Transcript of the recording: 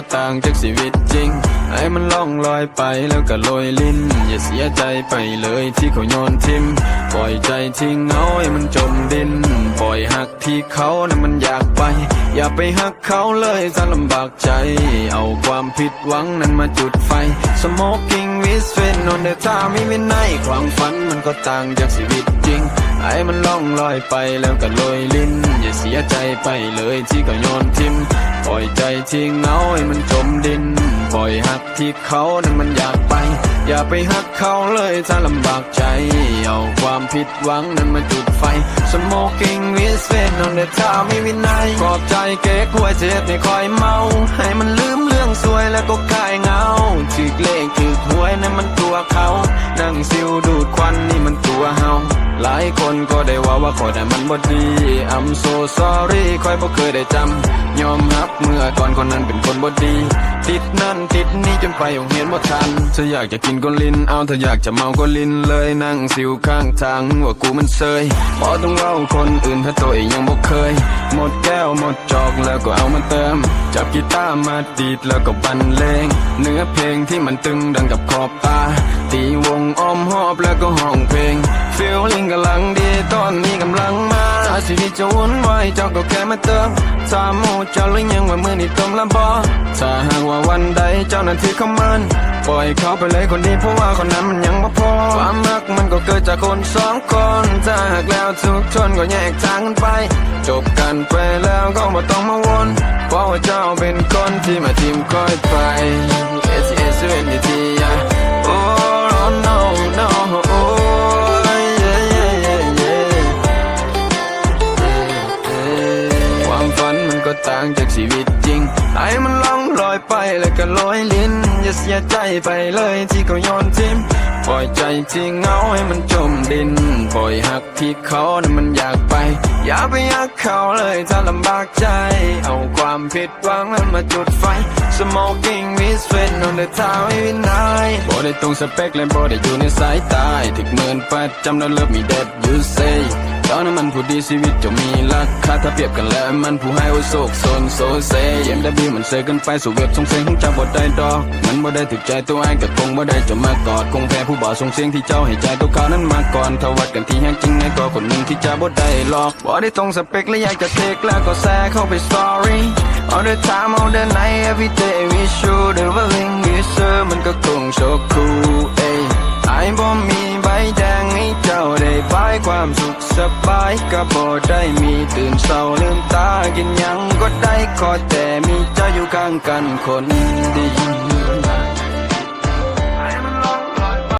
ก็ต่างจากชีวิตจริงให้มันล่องลอยไปแล้วก็โรยลิ้น อย่าเสียใจไปเลยที่เขาโยนทิ้ม ปล่อยใจทิ้งเอาให้มันจมดิน ปล่อยหักที่เขานั้นมันอยากไป อย่าไปหักเขาเลยถ้าลำบากใจ เอาความผิดหวังนั้นมาจุดไฟ Smoking with friend on the time ไม่วินัยความฝันมันก็ต่างจากชีวิตจริงให้มันล่องลอยไปแล้วก็โรยลิ้น อย่าเสียใจไปเลยที่ก็โยนทิ้ม ปล่อยใจทิ้งเอาให้มันจมดิน ปล่อยหักที่เขานั้นมันอยากไป อย่าไปหักเขาเลยถ้าลำบากใจ เอาความผิดหวังนั้นมาจุดไฟ Smoking with friend on the time ไม่วินัยขอบใจเก๊กหัวเจ็บไม่คอยเมา ให้มันลืมเรื่องสวยแล้วก็คลายเงาถึกเลขถึกหวยนั่นมันตัวเขา นั่งซิวดูดควันนี่มันตัวเฮา หลายคนก็ได้ว่าว่าขอยแต่มันบ่ดี I'm so sorry คอยบ่เคยได้จำ ยอมรับเมื่อก่อนคนนั้นเป็นคนบ่ดี ติดนั่นติดนี่จนไปโรงเรียนบ่ทันถ้าอยากจะกินก็ลินเอาถ้าอยากจะเมาก็ลินเลยนั่งสิวข้างทางว่ากูมันเซยพอต้องเล่าคนอื่นถ้าตัวเองยังบ่เคย หมดแก้วหมดจอกแล้วก็เอามาเติม จับกีตาร์มาดีดแล้วก็บรรเลงเนื้อเพลงที่มันตึงดังกับขอบตา ตีวงอ้อมหอบแล้วก็ห้องเพลง ฟีลลิ่งกำลังดีตอนนี้กำลังมาชีวิตจะวุ่นวายเจ้าก็แค่มาเติมถามหมูเจ้าหรือยังว่ามือนี่ต้มลำบอถ้าหากว่าวันใดเจ้านั้นที่เขามันปล่อยเขาไปเลยคนดีเพราะว่าคนนั้นมันยังบ่พอความรักมันก็เกิดจากคนสองคนถ้าหากแล้วทุกคนก็แยกทางกันไป จบกันไปแล้วก็ไม่ต้องมาวนเพราะว่าเจ้าเป็นคนที่มาทีมคอยไป S S N D T อยไปแล้วก็ลอยลิ้น อย่าเสียใจไปเลยที่เขาโยนทิ้มปล่อยใจที่เงาให้มันจมดิน ปล่อยหักที่เขานั้นมันอยากไป อย่าไปหักเขาเลยถ้าลำบากใจ เอาความผิดหวังนั้นมาจุดไฟ Smoking with friend on the town ไม่วินัยบ่ได้ตรงสเปคและบ่ได้อยู่ในสายตาถึกเมินประจำแล้วเลิฟมี that you say เจ้านั้นมันผู้ดีชีวิตจะมีราคาถ้าเปรียบกันแล้วมันผู้ให้โอโศกโซนโซเซเอ็มดับบิมันเซกันไปสู่เว็บส่งเสียงของเจ้าบ่ได้ดอก มันบ่ได้ถึกใจตัวไอ้ก็คงบ่ได้จะมากอดคงแพ้ผู้บ่าวส่งเสียงที่เจ้าให้ใจตัวเขานั้นมาก่อนถ้าวัดกันที่แฮงจริงไอ้ก็คนหนึ่งที่จะบ่ได้หลอกบ่ได้ตรงสเปคและอยากจะเทคแล้วก็แซ่เข้าไป story all the time all the night every day we show the willing we sir มันก็คงโชคคู ความสุขสบายก็บ่ได้มีตื่นเศร้าลืมตากินยังก็ได้ขอแต่มีเจ้าอยู่ข้างกันคนดี